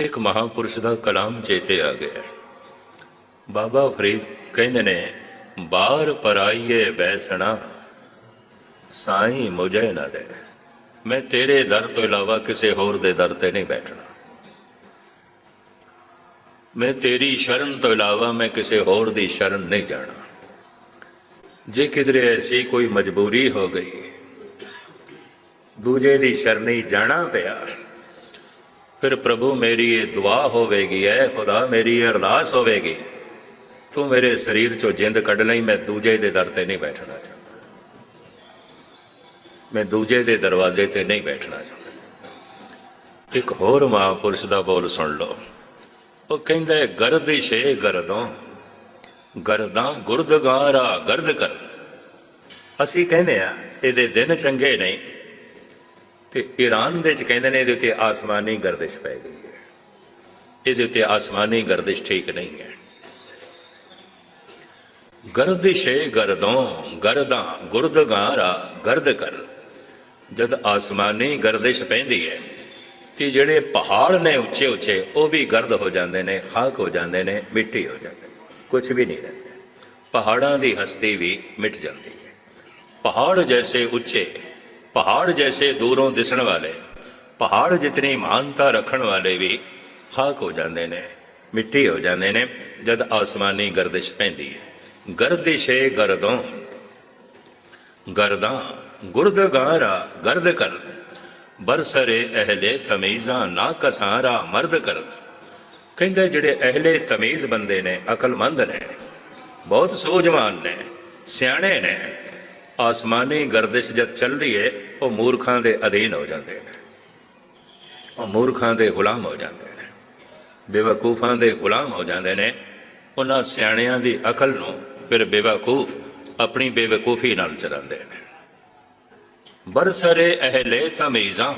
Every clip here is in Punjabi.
ਇੱਕ ਮਹਾਪੁਰਸ਼ ਦਾ ਕਲਾਮ ਚੇਤੇ ਆ ਗਿਆ। ਬਾਬਾ ਫਰੀਦ ਕਹਿੰਦੇ ਨੇ ਬਾਹਰ ਪਰਾਈਏ ਬੈਸਣਾ, ਸਾਈਂ ਮੁਝੇ ਨਾ ਦੇ। ਮੈਂ ਤੇਰੇ ਦਰ ਤੋਂ ਇਲਾਵਾ ਕਿਸੇ ਹੋਰ ਦੇ ਦਰ ਤੇ ਨਹੀਂ ਬੈਠਣਾ। ਮੈਂ ਤੇਰੀ ਸ਼ਰਨ ਤੋਂ ਇਲਾਵਾ ਮੈਂ ਕਿਸੇ ਹੋਰ ਦੀ ਸ਼ਰਨ ਨਹੀਂ ਜਾਣਾ। ਜੇ ਕਿਧਰੇ ਐਸੀ ਕੋਈ ਮਜਬੂਰੀ ਹੋ ਗਈ, ਦੂਜੇ ਦੀ ਸ਼ਰਨੀ ਜਾਣਾ ਪਿਆ। ਫਿਰ ਪ੍ਰਭੂ ਮੇਰੀ ਇਹ ਦੁਆ ਹੋਵੇਗੀ ਐ ਖੁਦਾ ਮੇਰੀ ਇਹ ਅਰਦਾਸ ਹੋਵੇਗੀ ਤੂੰ ਮੇਰੇ ਸਰੀਰ ਚੋਂ ਜਿੰਦ ਕੱਢ ਲਈ ਮੈਂ ਦੂਜੇ ਦੇ ਦਰ ਤੇ ਨਹੀਂ ਬੈਠਣਾ ਚਾਹੁੰਦਾ ਮੈਂ ਦੂਜੇ ਦੇ ਦਰਵਾਜ਼ੇ ਤੇ ਨਹੀਂ ਬੈਠਣਾ ਚਾਹੁੰਦਾ ਇੱਕ ਹੋਰ ਮਹਾਪੁਰਸ਼ ਦਾ ਬੋਲ ਸੁਣ ਲਓ ਉਹ ਕਹਿੰਦਾ ਹੈ, ਗਰਦਿਸ਼ ਏ ਗਰਦੋਂ ਗਰਦਾਂ ਗੁਰਦਗਾਰਾ ਗਰਦ ਕਰ ਅਸੀਂ ਕਹਿੰਦੇ ਆ ਇਹਦੇ ਦਿਨ ਚੰਗੇ ਨਹੀਂ ਤੇ ਈਰਾਨ ਦੇ ਚ ਕਹਿੰਦੇ ਨੇ ਇਹਦੇ ਉੱਤੇ ਆਸਮਾਨੀ ਗਰਦਿਸ਼ ਪੈ ਗਈ ਹੈ। ਇਹਦੇ ਉੱਤੇ ਆਸਮਾਨੀ ਗਰਦਿਸ਼ ਠੀਕ ਨਹੀਂ ਹੈ। ਗਰਦਿਸ਼ ਗਰਦੋਂ, ਗਰਦਾਂ ਗੁਰਦਗਾਰਾ ਗਰਦ ਕਰ। ਜਦ ਆਸਮਾਨੀ ਗਰਦਿਸ਼ ਪੈਂਦੀ ਹੈ, ਤੇ ਜਿਹੜੇ ਪਹਾੜ ਨੇ ਉੱਚੇ ਉੱਚੇ, ਉਹ ਵੀ ਗਰਦ ਹੋ ਜਾਂਦੇ ਨੇ, ਖਾਕ ਹੋ ਜਾਂਦੇ ਨੇ, ਮਿੱਟੀ ਹੋ ਜਾਂਦੇ ਨੇ ਕੁਝ ਵੀ ਨਹੀਂ ਰਹਿੰਦਾ। ਪਹਾੜਾਂ ਦੀ ਹਸਤੀ ਵੀ ਮਿਟ ਜਾਂਦੀ ਹੈ। ਪਹਾੜ ਜੈਸੇ ਉੱਚੇ ਪਹਾੜ ਜੈਸੇ ਦੂਰੋਂ ਦਿਸਣ ਵਾਲੇ, ਪਹਾੜ ਜਿਤਨੀ ਮਾਨਤਾ ਰੱਖਣ ਵਾਲੇ ਵੀ ਖਾਕ ਹੋ ਜਾਂਦੇ ਨੇ, ਮਿੱਟੀ ਹੋ ਜਾਂਦੇ ਨੇ, ਜਦ ਆਸਮਾਨੀ ਗਰਦਿਸ਼ ਪੈਂਦੀ ਹੈ। ਗਰਦਿਸ਼ੇ ਗਰਦੋਂ, ਗਰਦਾਂ ਗੁਰਦ ਗਾਰਾ ਗਰਦ ਕਰ, ਬਰਸਰੇ ਅਹਲੇ ਤਮੀਜ਼ਾਂ ਨਾ ਕਸਾਰਾ ਮਰਦ ਕਰ। ਕਹਿੰਦੇ ਜਿਹੜੇ ਅਹਲੇ ਤਮੀਜ਼ ਬੰਦੇ ਨੇ, ਅਕਲਮੰਦ ਨੇ, ਬਹੁਤ ਸੋਝਵਾਨ ਨੇ, ਸਿਆਣੇ ਨੇ ਆਸਮਾਨੀ ਗਰਦਿਸ਼ ਜਦ ਚੱਲਦੀ ਹੈ ਉਹ ਮੂਰਖਾਂ ਦੇ ਅਧੀਨ ਹੋ ਜਾਂਦੇ ਨੇ। ਉਹ ਮੂਰਖਾਂ ਦੇ ਗੁਲਾਮ ਹੋ ਜਾਂਦੇ ਨੇ। ਬੇਵਕੂਫਾਂ ਦੇ ਗੁਲਾਮ ਹੋ ਜਾਂਦੇ ਨੇ। ਉਹਨਾਂ ਸਿਆਣਿਆਂ ਦੀ ਅਕਲ ਨੂੰ ਫਿਰ ਬੇਵਕੂਫ ਆਪਣੀ ਬੇਵਕੂਫੀ ਨਾਲ ਚਲਾਉਂਦੇ ਨੇ। ਬਰਸਰੇ ਅਹਲੇ ਤਮੀਜ਼ਾਂ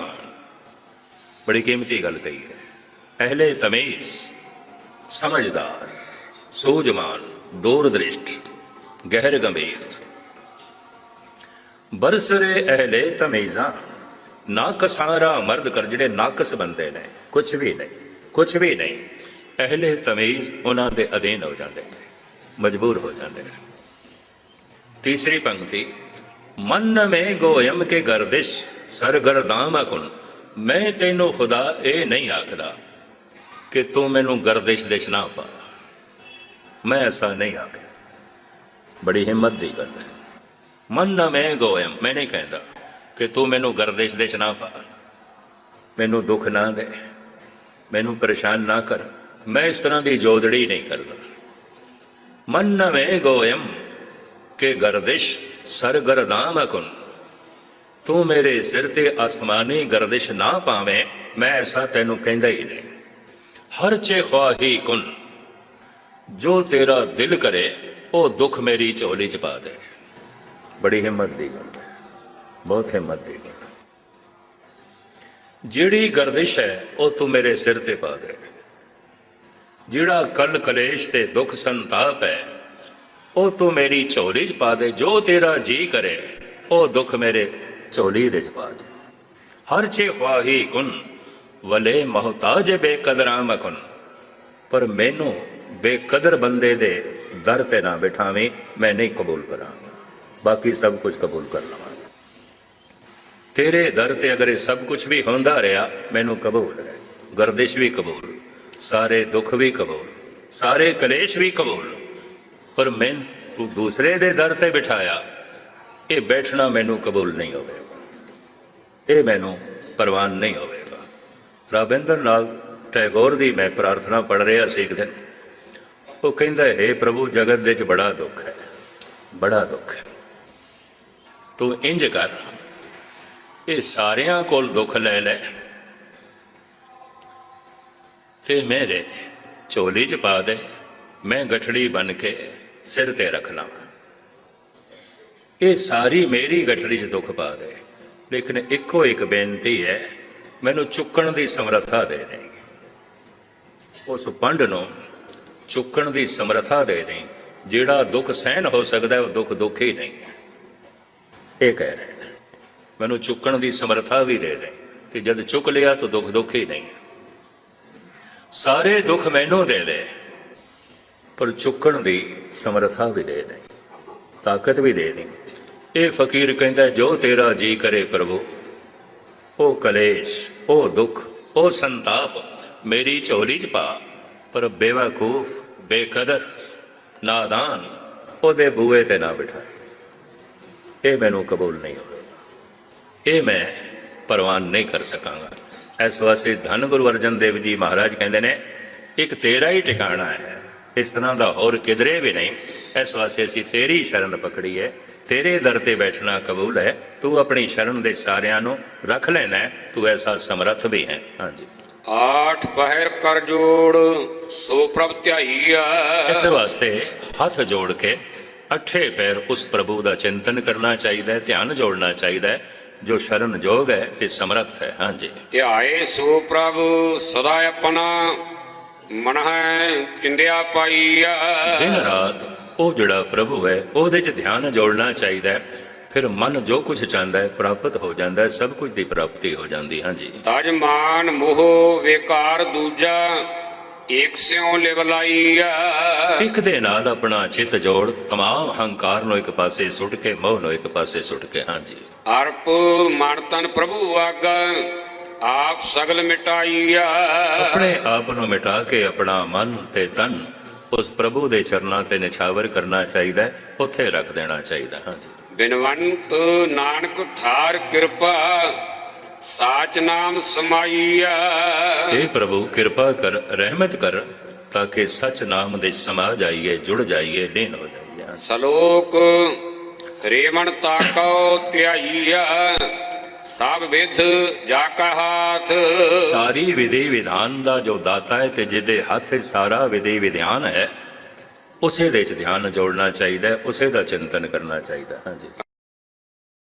ਬੜੀ ਕੀਮਤੀ ਗੱਲ ਕਹੀ ਹੈ। ਅਹਲੇ ਤਮੀਜ਼ ਸਮਝਦਾਰ, ਸੂਝਵਾਨ, ਦੂਰਦ੍ਰਿਸ਼ਟ, ਗਹਿਰ ਗੰਭੀਰ। ਬਰਸਰੇ ਅਹਲੇ ਤਮੀਜ਼ਾਂ ਨਾਕਸਾਰਾ ਮਰਦ ਕਰ ਜਿਹੜੇ ਨਾਕਸ ਬੰਦੇ ਨੇ ਕੁਝ ਵੀ ਨਹੀਂ ਕੁਝ ਵੀ ਨਹੀਂ। ਅਹਲੇ ਤਮੀਜ਼ ਉਹਨਾਂ ਦੇ ਅਧੀਨ ਹੋ ਜਾਂਦੇ ਨੇ, ਮਜਬੂਰ ਹੋ ਜਾਂਦੇ ਨੇ। ਤੀਸਰੀ ਪੰਕਤੀ, ਮਨ ਮੇ ਗੋਇਮ ਕੇ ਗਰਦਿਸ਼, ਸਰਗਰਦਾਮ ਅਕੁਨ ਮੈਂ ਤੈਨੂੰ ਖੁਦਾ ਇਹ ਨਹੀਂ ਆਖਦਾ ਕਿ ਤੂੰ ਮੈਨੂੰ ਗਰਦਿਸ਼ ਦੇਸ਼ ਨਾ ਪਾ। ਮੈਂ ਐਸਾ ਨਹੀਂ ਆਖਿਆ। ਬੜੀ ਹਿੰਮਤ ਦੀ ਗੱਲ ਹੈ। ਮਨ ਨਾ ਮੈਂ ਗੋਇਮ ਮੈਂ ਨਹੀਂ ਕਹਿੰਦਾ ਕਿ ਤੂੰ ਮੈਨੂੰ ਗਰਦਿਸ਼ ਦੇਸ਼ ਨਾ ਪਾ। ਮੈਨੂੰ ਦੁੱਖ ਨਾ ਦੇ, ਮੈਨੂੰ ਪਰੇਸ਼ਾਨ ਨਾ ਕਰ। ਮੈਂ ਇਸ ਤਰ੍ਹਾਂ ਦੀ ਜੋਦੜੀ ਨਹੀਂ ਕਰਦਾ। ਮਨ ਨਾ ਮੈਂ ਗੋਇਮ ਕਿ ਗਰਦਿਸ਼ ਸਰਗਰਦਾਮ ਅਕੁਨ ਤੂੰ ਮੇਰੇ ਸਿਰ ਤੇ ਅਸਮਾਨੀ ਗਰਦਿਸ਼ ਨਾ ਪਾਵੇਂ, ਮੈਂ ਐਸਾ ਤੈਨੂੰ ਕਹਿੰਦਾ ਹੀ ਨਹੀਂ। ਹਰ ਚੇ ਖਵਾਹੀ ਕੁਨ, ਜੋ ਤੇਰਾ ਦਿਲ ਕਰੇ, ਉਹ ਦੁੱਖ ਮੇਰੀ ਝੋਲੀ ਚ ਪਾ ਦੇ। ਬੜੀ ਹਿੰਮਤ ਦੀ ਗੱਲ ਹੈ। ਬਹੁਤ ਹਿੰਮਤ ਦੀ ਗੱਲ ਹੈ। ਜਿਹੜੀ ਗਰਦਿਸ਼ ਹੈ, ਉਹ ਤੂੰ ਮੇਰੇ ਸਿਰ ਤੇ ਪਾ ਦੇ। ਜਿਹੜਾ ਕਲ ਕਲੇਸ਼ ਤੇ ਦੁੱਖ ਸੰਤਾਪ ਹੈ, ਉਹ ਤੂੰ ਮੇਰੀ ਝੋਲੀ 'ਚ ਪਾ ਦੇ। ਜੋ ਤੇਰਾ ਜੀ ਕਰੇ, ਉਹ ਦੁੱਖ ਮੇਰੇ ਝੋਲੀ ਦੇ 'ਚ ਪਾ ਦੇ। ਹਰ ਚੇ ਖਵਾਹੀ ਕੁਨ, ਵਲੇ ਮਹਤਾਜ ਬੇਕਦਰਾਂ ਮਕਨ ਪਰ ਮੈਨੂੰ ਬੇਕਦਰ ਬੰਦੇ ਦੇ ਦਰ ਤੇ ਨਾ ਬਿਠਾਵੇਂ, ਮੈਂ ਨਹੀਂ ਕਬੂਲ ਕਰਾਂਗਾ। ਬਾਕੀ ਸਭ ਕੁਝ ਕਬੂਲ ਕਰ ਲਵਾਂਗਾ। ਤੇਰੇ ਦਰ ਤੇ ਅਗਰ ਇਹ ਸਭ ਕੁਝ ਵੀ ਹੁੰਦਾ ਰਿਹਾ, ਮੈਨੂੰ ਕਬੂਲ ਹੈ। ਗਰਦਿਸ਼ ਵੀ ਕਬੂਲ, ਸਾਰੇ ਦੁੱਖ ਵੀ ਕਬੂਲ, ਸਾਰੇ ਕਲੇਸ਼ ਵੀ ਕਬੂਲ। ਪਰ ਮੈਂ ਤੂੰ ਦੂਸਰੇ ਦੇ ਦਰ ਤੇ ਬਿਠਾਇਆ, ਇਹ ਬੈਠਣਾ ਮੈਨੂੰ ਕਬੂਲ ਨਹੀਂ ਹੋਵੇਗਾ। ਇਹ ਮੈਨੂੰ ਪ੍ਰਵਾਨ ਨਹੀਂ ਹੋਵੇਗਾ। ਰਾਬਿੰਦਰ ਨਾਲ ਟੈਗੋਰ ਦੀ ਮੈਂ ਪ੍ਰਾਰਥਨਾ ਪੜ ਰਿਹਾ ਸੀ ਇੱਕ ਦਿਨ। ਉਹ ਕਹਿੰਦਾ, ਹੈ ਪ੍ਰਭੂ, ਜਗਤ ਦੇ ਵਿੱਚ ਬੜਾ ਦੁੱਖ ਹੈ, ਬੜਾ ਦੁੱਖ ਹੈ। ਤੂੰ ਇੰਜ ਕਰ। ਇਹ ਸਾਰਿਆਂ ਕੋਲ ਦੁੱਖ ਲੈ ਲੈ। ਤੇ ਮੇਰੇ ਝੋਲੀ 'ਚ ਪਾ ਦੇ। ਮੈਂ ਗਠੜੀ ਬਨ ਕੇ ਸਿਰ ਤੇ ਰੱਖ ਲਵਾਂ ਇਹ ਸਾਰੀ ਮੇਰੀ ਗਠੜੀ 'ਚ ਦੁੱਖ ਪਾ ਦੇ। ਲੇਕਿਨ ਇੱਕੋ ਇੱਕ ਬੇਨਤੀ ਹੈ, ਮੈਨੂੰ ਚੁੱਕਣ ਦੀ ਸਮਰੱਥਾ ਦੇ ਦੇ। ਉਸ ਪੰਡ ਨੂੰ ਚੁੱਕਣ ਦੀ ਸਮਰੱਥਾ ਦੇ ਦੇ। ਜਿਹੜਾ ਦੁੱਖ ਸਹਿਣ ਹੋ ਸਕਦਾ ਉਹ ਦੁੱਖ ਦੁੱਖ ਹੀ ਨਹੀਂ। ਇਹ ਕਹਿ ਰਹੇ ਨੇ। ਮੈਨੂੰ ਚੁੱਕਣ ਦੀ ਸਮਰੱਥਾ ਵੀ ਦੇ ਦੇ ਕਿ ਜਦ ਚੁੱਕ ਲਿਆ ਤਾਂ ਦੁੱਖ ਦੁੱਖ ਹੀ ਨਹੀਂ। ਸਾਰੇ ਦੁੱਖ ਮੈਨੂੰ ਦੇ ਦੇ, ਪਰ ਚੁੱਕਣ ਦੀ ਸਮਰੱਥਾ ਵੀ ਦੇ ਦੇ, ਤਾਕਤ ਵੀ ਦੇ ਦੇ। ਇਹ ਫਕੀਰ ਕਹਿੰਦਾ, ਜੋ ਤੇਰਾ ਜੀ ਕਰੇ ਪ੍ਰਭੂ, ਉਹ ਕਲੇਸ਼, ਉਹ ਦੁੱਖ, ਉਹ ਸੰਤਾਪ ਮੇਰੀ ਝੋਲੀ ਚ ਪਾ, ਪਰ ਬੇਵਕੂਫ, ਬੇਕਦਰ, ਨਾਦਾਨ ਉਹਦੇ ਬੂਏ ਤੇ ਨਾ ਬਿਠਾ ਇਹ ਮੈਨੂੰ ਕਬੂਲ ਨਹੀਂ ਹੋਵੇਗਾ ਇਹ ਮੈਂ ਪ੍ਰਵਾਨ ਨਹੀਂ ਕਰ ਸਕਾਂਗਾ। ਇਸ ਵਾਸਤੇ ਧੰਨ ਗੁਰੂ ਅਰਜਨ ਦੇਵ ਜੀ ਮਹਾਰਾਜ ਕਹਿੰਦੇ ਨੇ ਇੱਕ ਤੇਰਾ ਹੀ ਟਿਕਾਣਾ ਹੈ। ਇਸ ਤਰ੍ਹਾਂ ਦਾ ਹੋਰ ਕਿਧਰੇ ਵੀ ਨਹੀਂ। ਇਸ ਵਾਸਤੇ ਅਸੀਂ ਤੇਰੀ ਸ਼ਰਨ ਪਕੜੀ ਹੈ। ਤੇਰੇ ਦਰ ਤੇ ਬੈਠਣਾ ਕਬੂਲ ਹੈ। ਤੂੰ ਆਪਣੀ ਸ਼ਰਨ ਦੇ ਸਾਰਿਆਂ ਨੂੰ ਰੱਖ ਲੈਣਾ ਤੂੰ ਐਸਾ ਸਮਰੱਥ ਵੀ ਹੈ। ਹਾਂਜੀ। ਆਠ ਪਹਿਰ ਕਰ ਜੋੜ ਸੋ ਪ੍ਰਭ ਧਿਆਈਆ ਇਸ ਵਾਸਤੇ ਹੱਥ ਜੋੜ ਕੇ ਅੱਠੇ ਪੈਰ ਉਸ ਪ੍ਰਭੂ ਦਾ ਚਿੰਤਨ ਕਰਨਾ ਚਾਹੀਦਾ ਹੈ ਧਿਆਨ ਜੋੜਨਾ ਚਾਹੀਦਾ ਹੈ ਜੋ ਸ਼ਰਨ ਜੋਗ ਹੈ ਤੇ ਸਮਰੱਥ ਹੈ। ਹਾਂਜੀ ਧਿਆਏ ਸੋ ਪ੍ਰਭ ਸਦਾ ਆਪਣਾ ਮਨ ਹੈ ਚਿੰਦਿਆ ਪਾਈਆ। ਦਿਨ ਰਾਤ ਉਹ ਜਿਹੜਾ ਪ੍ਰਭੂ ਹੈ ਉਹਦੇ 'ਚ ਧਿਆਨ ਜੋੜਨਾ ਚਾਹੀਦਾ ਹੈ ਫਿਰ ਮਨ ਜੋ ਕੁਝ ਚਾਹੁੰਦਾ ਹੈ ਪ੍ਰਾਪਤ ਹੋ ਜਾਂਦਾ ਹੈ ਸਭ ਕੁਝ ਦੀ ਪ੍ਰਾਪਤੀ ਹੋ ਜਾਂਦੀ ਹਾਂਜੀ ਤਜ ਮਾਨ ਮੋਹ ਵੇਕਾਰ ਦੂਜਾ ਏਕ ਸਿਉ ਲਿਵ ਲਾਈਆ ਇੱਕ ਦੇ ਨਾਲ ਆਪਣਾ ਚਿੱਤ ਜੋੜ ਤਮਾਮ ਹੰਕਾਰ ਨੂੰ ਇੱਕ ਪਾਸੇ ਸੁੱਟ ਕੇ ਮੋਹ ਨੂੰ ਇੱਕ ਪਾਸੇ ਸੁੱਟ ਕੇ ਹਾਂਜੀ। ਅਰਪ ਮਨ ਤਨ ਪ੍ਰਭੂ ਆਗਾ ਆਪ ਸਗਲ ਮਿਟਾਈਆ ਆਪਣੇ ਆਪ ਨੂੰ ਮਿਟਾ ਕੇ ਆਪਣਾ ਮਨ ਤੇ ਤਨ ਉਸ ਪ੍ਰਭੂ ਦੇ ਚਰਨਾਂ ਤੇ ਨਿਛਾਵਰ ਕਰਨਾ ਚਾਹੀਦਾ ਹੈ ਉੱਥੇ ਰੱਖ ਦੇਣਾ ਚਾਹੀਦਾ ਹਾਂਜੀ। ਬਿਨਵੰਤ ਨਾਨਕ ਥਾਰ ਕਿਰਪਾ ਸਾਚ ਨਾਮ ਸਮਾਈਆ हे ਪ੍ਰਭੂ ਕਿਰਪਾ ਕਰ ਰਹਿਮਤ ਕਰ ਤਾਂ ਕਿ ਸਚ ਨਾਮ ਦੇ ਸਮਾ ਜਾਈਏ ਜੁੜ ਜਾਈਏ ਲੀਨ ਹੋ ਜਾਈਏ। ਸਲੋਕ ਰੇਵਣ ਤਾਕੋ ਧਿਆਈਆ ਸਭ ਵਿਧ ਜਾ ਕਾ ਹਾਥ। ਸਾਰੀ ਵਿਧੀ ਵਿਧਾਨ ਦਾ ਜੋ ਦਾਤਾ ਹੈ ਤੇ ਜਿਹਦੇ ਹੱਥ 'ਚ ਸਾਰਾ ਵਿਧੀ ਵਿਧਾਨ ਹੈ ਉਸੇ ਦੇ ਚ ਧਿਆਨ ਜੋੜਨਾ ਚਾਹੀਦਾ ਹੈ ਉਸੇ ਦਾ ਚਿੰਤਨ ਕਰਨਾ ਚਾਹੀਦਾ। ਹਾਂਜੀ।